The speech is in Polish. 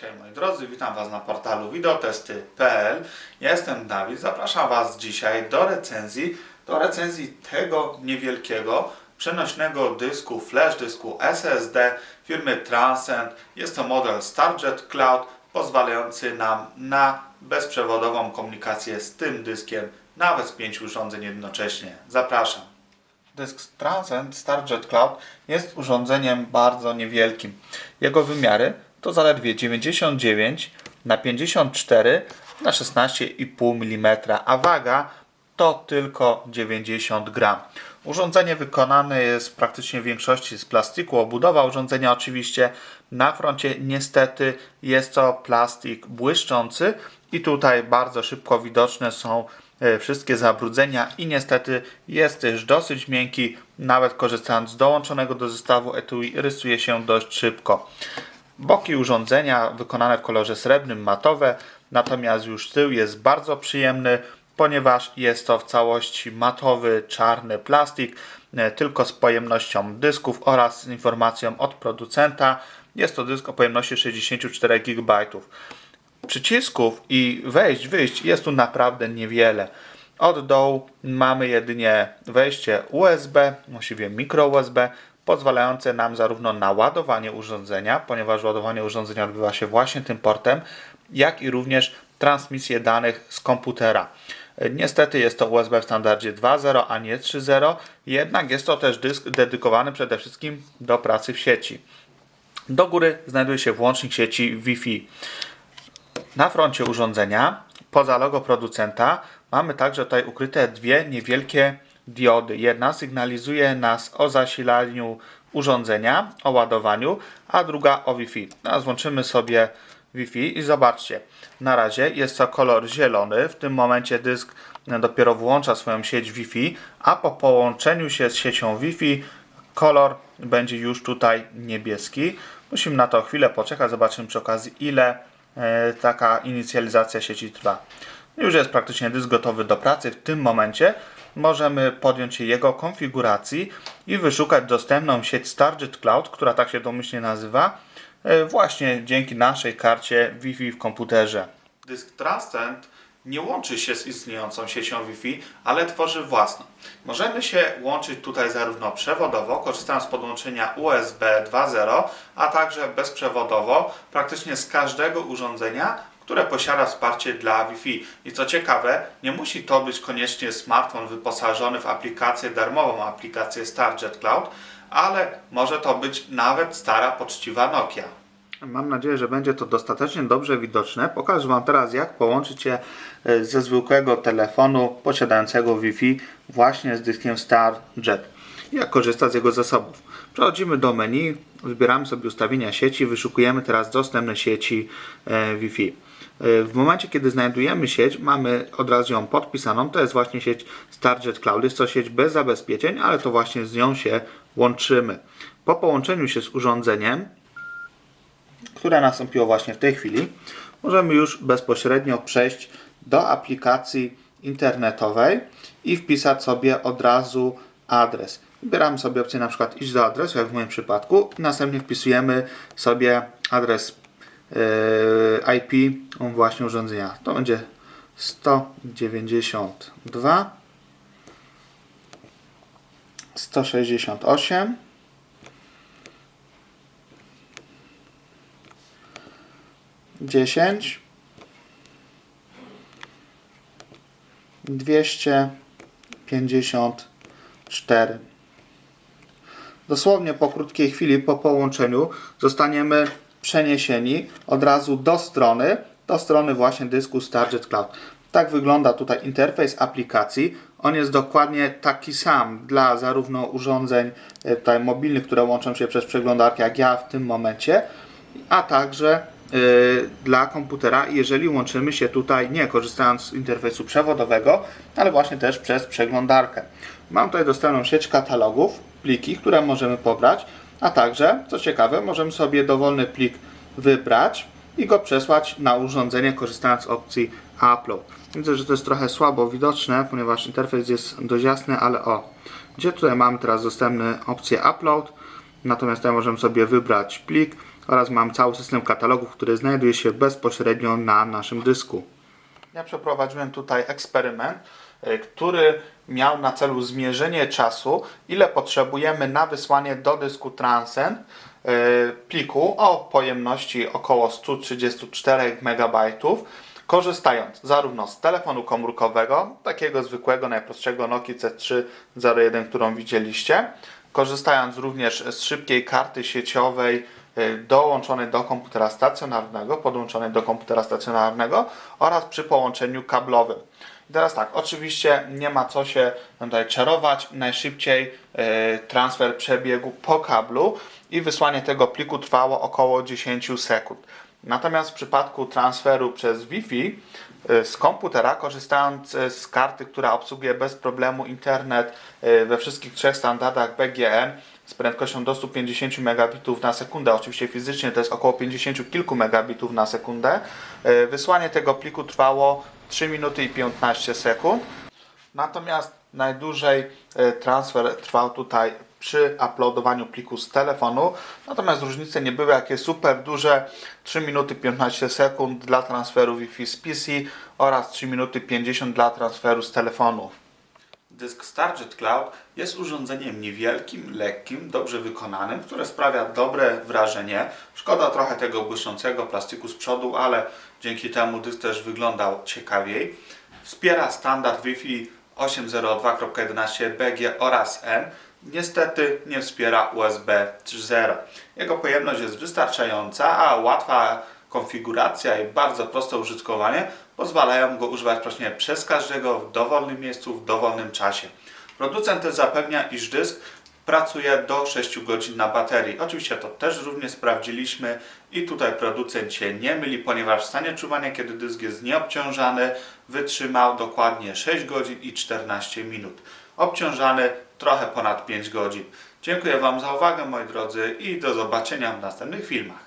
Cześć moi drodzy, witam Was na portalu wideotesty.pl. Ja jestem Dawid, zapraszam Was dzisiaj do recenzji, do recenzji tego niewielkiego przenośnego dysku, flash dysku SSD firmy Transcend. Jest to model StarJet Cloud pozwalający nam na bezprzewodową komunikację z tym dyskiem, nawet z pięciu urządzeń jednocześnie. Zapraszam. Dysk Transcend StarJet Cloud jest urządzeniem bardzo niewielkim. Jego wymiary to zaledwie 99 na 54 na 16,5 mm, a waga to tylko 90 gram. Urządzenie wykonane jest w praktycznie większości z plastiku. Obudowa urządzenia oczywiście na froncie niestety jest to plastik błyszczący i tutaj bardzo szybko widoczne są e, wszystkie zabrudzenia i niestety jest też dosyć miękki, nawet korzystając z dołączonego do zestawu etui rysuje się dość szybko. Boki urządzenia wykonane w kolorze srebrnym matowe, natomiast już tył jest bardzo przyjemny, ponieważ jest to w całości matowy, czarny plastik, e, tylko z pojemnością dysków oraz z informacją od producenta. Jest to dysk o pojemności 64 GB. Przycisków i wejść, wyjść jest tu naprawdę niewiele. Od dołu mamy jedynie wejście USB, właściwie mikro USB, pozwalające nam zarówno na ładowanie urządzenia, ponieważ ładowanie urządzenia odbywa się właśnie tym portem, jak i również transmisję danych z komputera. Niestety jest to USB w standardzie 2.0, a nie 3.0, jednak jest to też dysk dedykowany przede wszystkim do pracy w sieci. Do góry znajduje się włącznik sieci Wi-Fi. Na froncie urządzenia, poza logo producenta, mamy także tutaj ukryte dwie niewielkie diody. Jedna sygnalizuje nas o zasilaniu urządzenia, o ładowaniu, a druga o Wi-Fi. Teraz włączymy sobie Wi-Fi i zobaczcie, na razie jest to kolor zielony. W tym momencie dysk dopiero włącza swoją sieć Wi-Fi, a po połączeniu się z siecią Wi-Fi kolor będzie już tutaj niebieski. Musimy na to chwilę poczekać, zobaczymy przy okazji ile e, taka inicjalizacja sieci trwa. Już jest praktycznie dysk gotowy do pracy. W tym momencie możemy podjąć jego konfiguracji i wyszukać dostępną sieć StarJet Cloud, która tak się domyślnie nazywa, e, właśnie dzięki naszej karcie Wi-Fi w komputerze. Dysk Transcend nie łączy się z istniejącą siecią Wi-Fi, ale tworzy własną. Możemy się łączyć tutaj zarówno przewodowo, korzystając z podłączenia USB 2.0, a także bezprzewodowo, praktycznie z każdego urządzenia, które posiada wsparcie dla Wi-Fi. I co ciekawe, nie musi to być koniecznie smartfon wyposażony w aplikację, darmową aplikację StarJet Cloud, ale może to być nawet stara, poczciwa Nokia. Mam nadzieję, że będzie to dostatecznie dobrze widoczne. Pokażę Wam teraz, jak połączyć się e, ze zwykłego telefonu posiadającego Wi-Fi właśnie z dyskiem StarJet. Jak korzystać z jego zasobów. Przechodzimy do menu, wybieramy sobie ustawienia sieci, wyszukujemy teraz dostępne sieci e, Wi-Fi. E, W momencie, kiedy znajdujemy sieć, mamy od razu ją podpisaną. To jest właśnie sieć StarJet Cloud. Jest to sieć bez zabezpieczeń, ale to właśnie z nią się łączymy. Po połączeniu się z urządzeniem, które nastąpiło właśnie w tej chwili, możemy już bezpośrednio przejść do aplikacji internetowej i wpisać sobie od razu adres. Wybieramy sobie opcję na przykład iść do adresu, jak w moim przypadku, następnie wpisujemy sobie adres IP właśnie urządzenia. To będzie 192 168 10 254 Dosłownie po krótkiej chwili po połączeniu zostaniemy przeniesieni od razu do strony, do strony właśnie dysku StarJet Cloud. Tak wygląda tutaj interfejs aplikacji. On jest dokładnie taki sam dla zarówno urządzeń e, tutaj mobilnych, które łączą się przez przeglądarkę, jak ja w tym momencie, a także y, dla komputera, jeżeli łączymy się tutaj nie korzystając z interfejsu przewodowego, ale właśnie też przez przeglądarkę. Mam tutaj dostępną sieć katalogów, pliki, które możemy pobrać, a także, co ciekawe, możemy sobie dowolny plik wybrać i go przesłać na urządzenie korzystając z opcji Upload. Widzę, że to jest trochę słabo widoczne, ponieważ interfejs jest dość jasny, ale o, gdzie tutaj mamy teraz dostępne opcje Upload, natomiast tutaj możemy sobie wybrać plik, oraz mam cały system katalogów, który znajduje się bezpośrednio na naszym dysku. Ja przeprowadziłem tutaj eksperyment, y, który miał na celu zmierzenie czasu, ile potrzebujemy na wysłanie do dysku Transcend y, pliku o pojemności około 134 MB, korzystając zarówno z telefonu komórkowego, takiego zwykłego, najprostszego Nokia C301, którą widzieliście, korzystając również z szybkiej karty sieciowej y, dołączonej do komputera stacjonarnego, podłączonej do komputera stacjonarnego oraz przy połączeniu kablowym. I teraz tak, oczywiście nie ma co się tutaj czarować. Najszybciej y, transfer przebiegł po kablu i wysłanie tego pliku trwało około 10 sekund. Natomiast w przypadku transferu przez Wi-Fi y, z komputera, korzystając y, z karty, która obsługuje bez problemu internet we wszystkich trzech standardach BGN z prędkością do 150 megabitów na sekundę, oczywiście fizycznie to jest około 50 kilku megabitów na sekundę, wysłanie tego pliku trwało 3 minuty i 15 sekund. Natomiast najdłużej e, transfer trwał tutaj przy uploadowaniu pliku z telefonu. Natomiast różnice nie były jakieś super duże. 3 minuty 15 sekund dla transferu Wi-Fi z PC oraz 3 minuty 50 dla transferu z telefonu. Dysk Starjet Cloud jest urządzeniem niewielkim, lekkim, dobrze wykonanym, które sprawia dobre wrażenie. Szkoda trochę tego błyszczącego plastiku z przodu, ale dzięki temu dysk też wyglądał ciekawiej. Wspiera standard Wi-Fi 802.11 BG oraz N. Niestety nie wspiera USB 3.0. Jego pojemność jest wystarczająca, a łatwa konfiguracja i bardzo proste użytkowanie pozwalają go używać praktycznie przez każdego w dowolnym miejscu, w dowolnym czasie. Producent też zapewnia, iż dysk pracuje do 6 godzin na baterii. Oczywiście to też również sprawdziliśmy i tutaj producent się nie myli, ponieważ w stanie czuwania, kiedy dysk jest nieobciążany, wytrzymał dokładnie 6 godzin i 14 minut. Obciążany trochę ponad 5 godzin. Dziękuję Wam za uwagę moi drodzy i do zobaczenia w następnych filmach.